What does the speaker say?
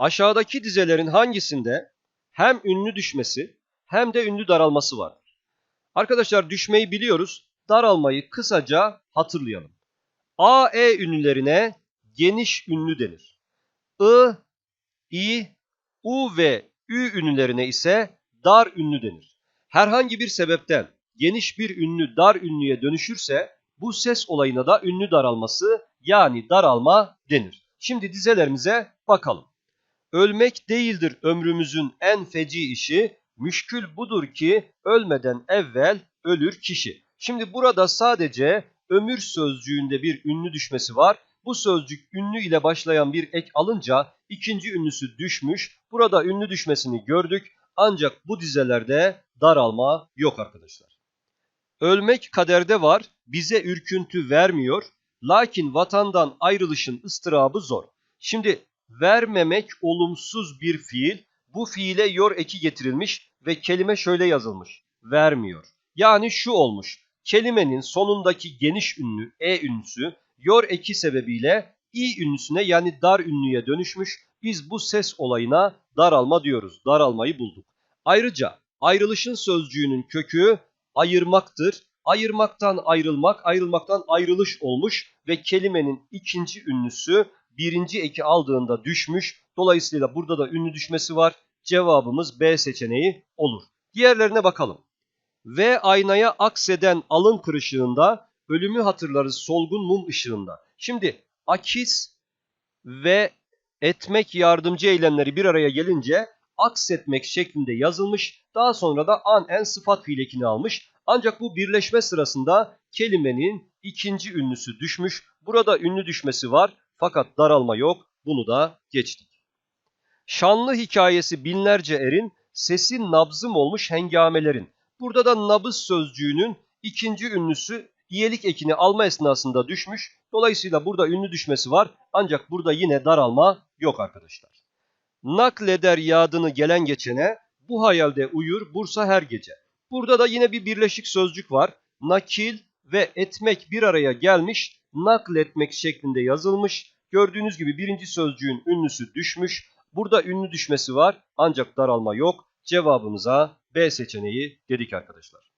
Aşağıdaki dizelerin hangisinde hem ünlü düşmesi hem de ünlü daralması vardır? Arkadaşlar düşmeyi biliyoruz. Daralmayı kısaca hatırlayalım. A, E ünlülerine geniş ünlü denir. I, I, U ve Ü ünlülerine ise dar ünlü denir. Herhangi bir sebepten geniş bir ünlü dar ünlüye dönüşürse bu ses olayına da ünlü daralması yani daralma denir. Şimdi dizelerimize bakalım. Ölmek değildir ömrümüzün en feci işi, müşkül budur ki ölmeden evvel ölür kişi. Şimdi burada sadece ömür sözcüğünde bir ünlü düşmesi var. Bu sözcük ünlü ile başlayan bir ek alınca ikinci ünlüsü düşmüş. Burada ünlü düşmesini gördük ancak bu dizelerde daralma yok arkadaşlar. Ölmek kaderde var, bize ürküntü vermiyor. Lakin vatandan ayrılışın ıstırabı zor. Şimdi vermemek olumsuz bir fiil. Bu fiile yor eki getirilmiş ve kelime şöyle yazılmış. Vermiyor. Yani şu olmuş. Kelimenin sonundaki geniş ünlü e ünlüsü yor eki sebebiyle i ünlüsüne yani dar ünlüye dönüşmüş. Biz bu ses olayına daralma diyoruz. Daralmayı bulduk. Ayrıca ayrılışın sözcüğünün kökü ayırmaktır. Ayırmaktan ayrılmak, ayrılmaktan ayrılış olmuş ve kelimenin ikinci ünlüsü birinci eki aldığında düşmüş. Dolayısıyla burada da ünlü düşmesi var. Cevabımız B seçeneği olur. Diğerlerine bakalım. Ve aynaya akseden alın kırışığında ölümü hatırlarız solgun mum ışığında. Şimdi akis ve etmek yardımcı eylemleri bir araya gelince aksetmek şeklinde yazılmış. Daha sonra da an en sıfat fiil almış. Ancak bu birleşme sırasında kelimenin ikinci ünlüsü düşmüş. Burada ünlü düşmesi var fakat daralma yok. Bunu da geçtik. Şanlı hikayesi binlerce erin, sesi nabzım olmuş hengamelerin. Burada da nabız sözcüğünün ikinci ünlüsü iyelik ekini alma esnasında düşmüş. Dolayısıyla burada ünlü düşmesi var. Ancak burada yine daralma yok arkadaşlar. Nakleder yadını gelen geçene, bu hayalde uyur Bursa her gece. Burada da yine bir birleşik sözcük var. Nakil ve etmek bir araya gelmiş, nakletmek şeklinde yazılmış. Gördüğünüz gibi birinci sözcüğün ünlüsü düşmüş. Burada ünlü düşmesi var ancak daralma yok. Cevabımıza B seçeneği dedik arkadaşlar.